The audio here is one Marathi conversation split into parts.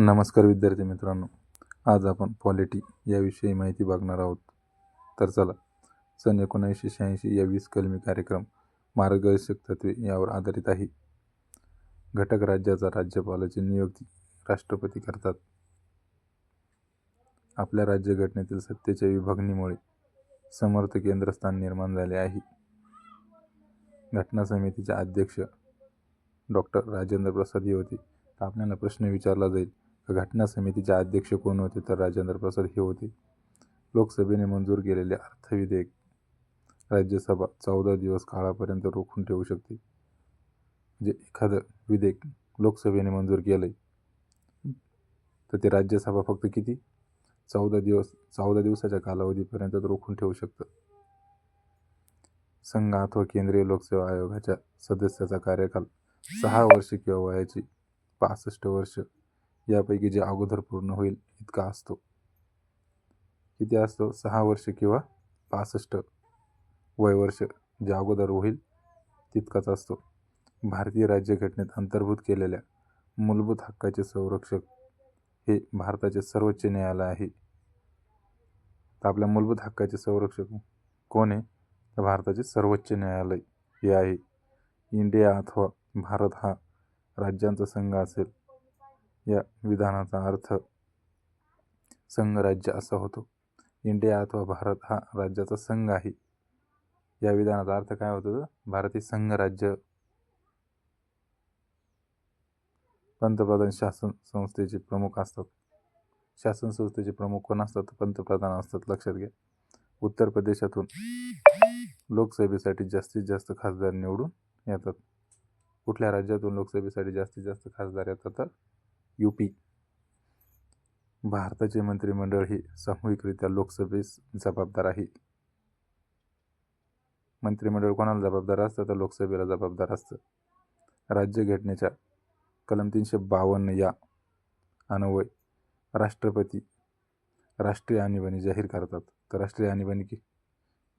नमस्कार विद्यार्थी मित्रांनो. आज आपण पॉलिटी याविषयी माहिती बघणार आहोत. तर चला सन एकोणीसशे शहाऐंशी या वीस कलमी कार्यक्रम मार्गदर्शक तत्वे यावर आधारित आहे. घटक राज्याचा राज्यपालाची नियुक्ती राष्ट्रपती करतात. आपल्या राज्यघटनेतील सत्तेच्या विभागणीमुळे समर्थ केंद्रस्थान निर्माण झाले आहे. घटना समितीचे अध्यक्ष डॉक्टर राजेंद्र प्रसाद हे होते. आपल्याला प्रश्न विचारला जाईल घटना समितीचे अध्यक्ष कोण होते तर राजेंद्र प्रसाद हे होते. लोकसभेने मंजूर केलेले अर्थविधेयक राज्यसभा चौदा दिवस काळापर्यंत रोखून ठेवू शकते. म्हणजे एखादं विधेयक लोकसभेने मंजूर केलं आहे तर ते राज्यसभा फक्त किती? चौदा दिवस चौदा दिवसाच्या कालावधीपर्यंत रोखून ठेवू शकतं. संघ अथवा केंद्रीय लोकसेवा आयोगाच्या सदस्याचा कार्यकाल सहा वर्षे किंवा वयाची पासष्ट वर्ष यापैकी जे अगोदर पूर्ण होईल इतका असतो. किती असतो? सहा वर्ष किंवा पासष्ट वयवर्ष जे अगोदर होईल तितकाच असतो. भारतीय राज्यघटनेत अंतर्भूत केलेल्या मूलभूत हक्काचे संरक्षक हे भारताचे सर्वोच्च न्यायालय आहे. तर आपल्या मूलभूत हक्काचे संरक्षक कोण आहे? तर भारताचे सर्वोच्च न्यायालय हे आहे. इंडिया अथवा भारत हा राज्यांचा संघ असेल या विधानाचा अर्थ संघराज्य असा होतो. इंडिया अथवा भारत हा राज्याचा संघ आहे. या विधानाचा अर्थ काय होतो? भारतीय संघराज्य. पंतप्रधान शासन संस्थेचे प्रमुख असतात. शासन संस्थेचे प्रमुख कोण असतात? पंतप्रधान असतात. लक्षात घ्या. उत्तर प्रदेशातून लोकसभेसाठी जास्तीत जास्त खासदार निवडून येतात. कुठल्या राज्यातून लोकसभेसाठी जास्तीत जास्त खासदार येतात? तर यू पी भारताचे मंत्रिमंडळ हे सामूहिकरित्या लोकसभेस जबाबदार आहे. मंत्रिमंडळ कोणाला जबाबदार असतं? तर लोकसभेला जबाबदार असतं. राज्यघटनेच्या कलम तीनशे बावन्न या अन्वय राष्ट्रपती राष्ट्रीय आणीबाणी जाहीर करतात. तर राष्ट्रीय आणीबाणी की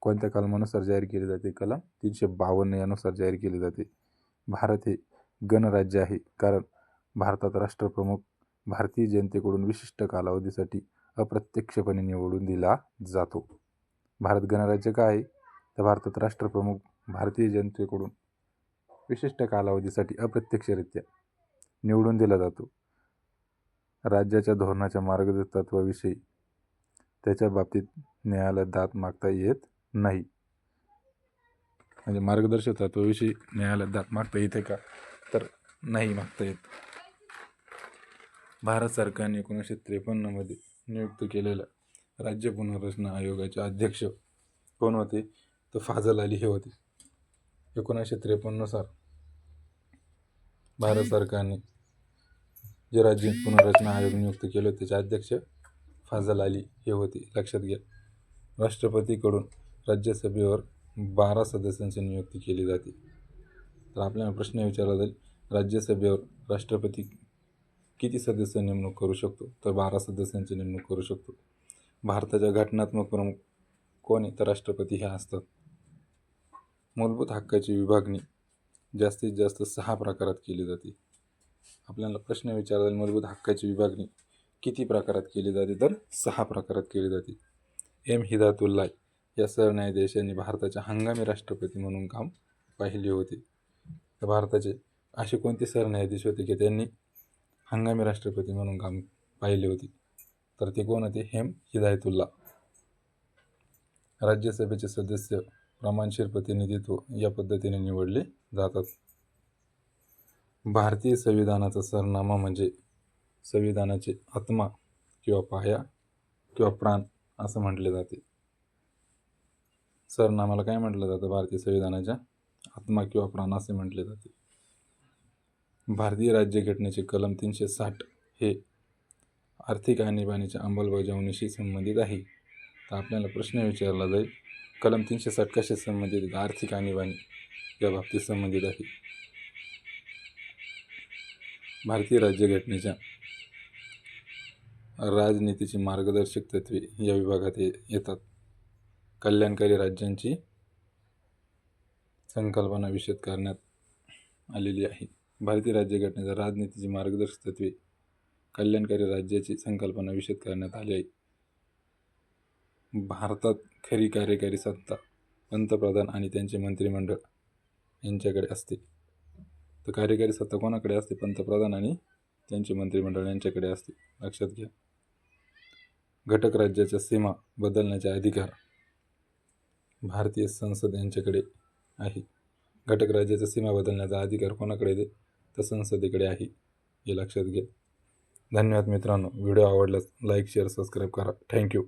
कोणत्या कलमानुसार जाहीर केली जाते? कलम तीनशे बावन्न यानुसार जाहीर केली जाते. भारत हे गणराज्य आहे. कारण भारतात राष्ट्रप्रमुख भारतीय जनतेकडून विशिष्ट कालावधीसाठी अप्रत्यक्षपणे निवडून दिला जातो. भारत गणराज्य काय आहे? तर भारतात राष्ट्रप्रमुख भारतीय जनतेकडून विशिष्ट कालावधीसाठी अप्रत्यक्षरित्या निवडून दिला जातो. राज्याच्या धोरणाच्या मार्गदर्शकत्वाविषयी त्याच्या बाबतीत न्यायालयात दाद मागता येत नाही. म्हणजे मार्गदर्शक तत्वाविषयी न्यायालयात दाद मागता येते का? तर नाही मागता येत. भारत सरकारने एकोणीसशे त्रेपन्नमध्ये नियुक्त केलेल्या राज्य पुनर्रचना आयोगाचे अध्यक्ष कोण होते? तर फाजल अली हे होते. एकोणीसशे त्रेपन्ननुसार भारत सरकारने जे राज्य पुनर्रचना आयोग नियुक्त केले होते त्याचे अध्यक्ष फाजल अली हे होते. लक्षात घ्या. राष्ट्रपतीकडून राज्यसभेवर बारा सदस्यांची नियुक्ती केली जाते. तर आपल्याला प्रश्न विचारला जाईल राज्यसभेवर राष्ट्रपती किती सदस्य नेमणूक करू शकतो? तर बारा सदस्यांची नेमणूक करू शकतो. भारताच्या घटनात्मक प्रमुख कोण आहे? तर राष्ट्रपती हे असतात. मूलभूत हक्काची विभागणी जास्तीत जास्त सहा प्रकारात केली जाते. आपल्याला प्रश्न विचारला मूलभूत हक्काची विभागणी किती प्रकारात केली जाते? तर सहा प्रकारात केली जाते. एम. हिदातुल्लाय या सरन्यायाधीशांनी भारताच्या हंगामी राष्ट्रपती म्हणून काम पाहिले होते. तर भारताचे असे कोणते सरन्यायाधीश होते की त्यांनी हंगामी राष्ट्रपती म्हणून काम पाहिले होते. तर ते कोण होते? हेम हिदायतुल्ला. राज्यसभेचे सदस्य प्रमाणशीर प्रतिनिधित्व या पद्धतीने निवडले जातात. भारतीय संविधानाचा सरनामा म्हणजे संविधानाचे आत्मा किंवा पाया किंवा प्राण असं म्हटले जाते. सरनामाला काय म्हटलं जातं? भारतीय संविधानाच्या आत्मा किंवा प्राण असे म्हटले जाते. भारतीय राज्यघटनेचे कलम तीनशे साठ हे आर्थिक आणीबाणीच्या अंमलबजावणीशी संबंधित आहे. तर आपल्याला प्रश्न विचारला जाईल कलम तीनशे साठ कशा संबंधित आर्थिक आणीबाणी या बाबतीत संबंधित आहे. भारतीय राज्यघटनेच्या राजनीतीची मार्गदर्शक तत्वे या विभागात येतात. कल्याणकारी राज्यांची संकल्पना विषद करण्यात आलेली आहे. भारतीय राज्यघटनेच्या राजनीतीची मार्गदर्शक तत्वे कल्याणकारी राज्याची संकल्पना विशद करण्यात आली आहे. भारतात खरी कार्यकारी सत्ता पंतप्रधान आणि त्यांचे मंत्रिमंडळ यांच्याकडे असते. तर कार्यकारी सत्ता कोणाकडे असते? पंतप्रधान आणि त्यांचे मंत्रिमंडळ यांच्याकडे असते. लक्षात घ्या. घटक राज्याच्या सीमा बदलण्याचे अधिकार भारतीय संसद यांच्याकडे आहे. घटक राज्याच्या सीमा बदलण्याचा अधिकार कोणाकडे आहे तर संसदेकडे आहे हे लक्षात घ्या. धन्यवाद मित्रांनो. व्हिडिओ आवडल्यास लाईक शेअर सबस्क्राईब करा. Thank you.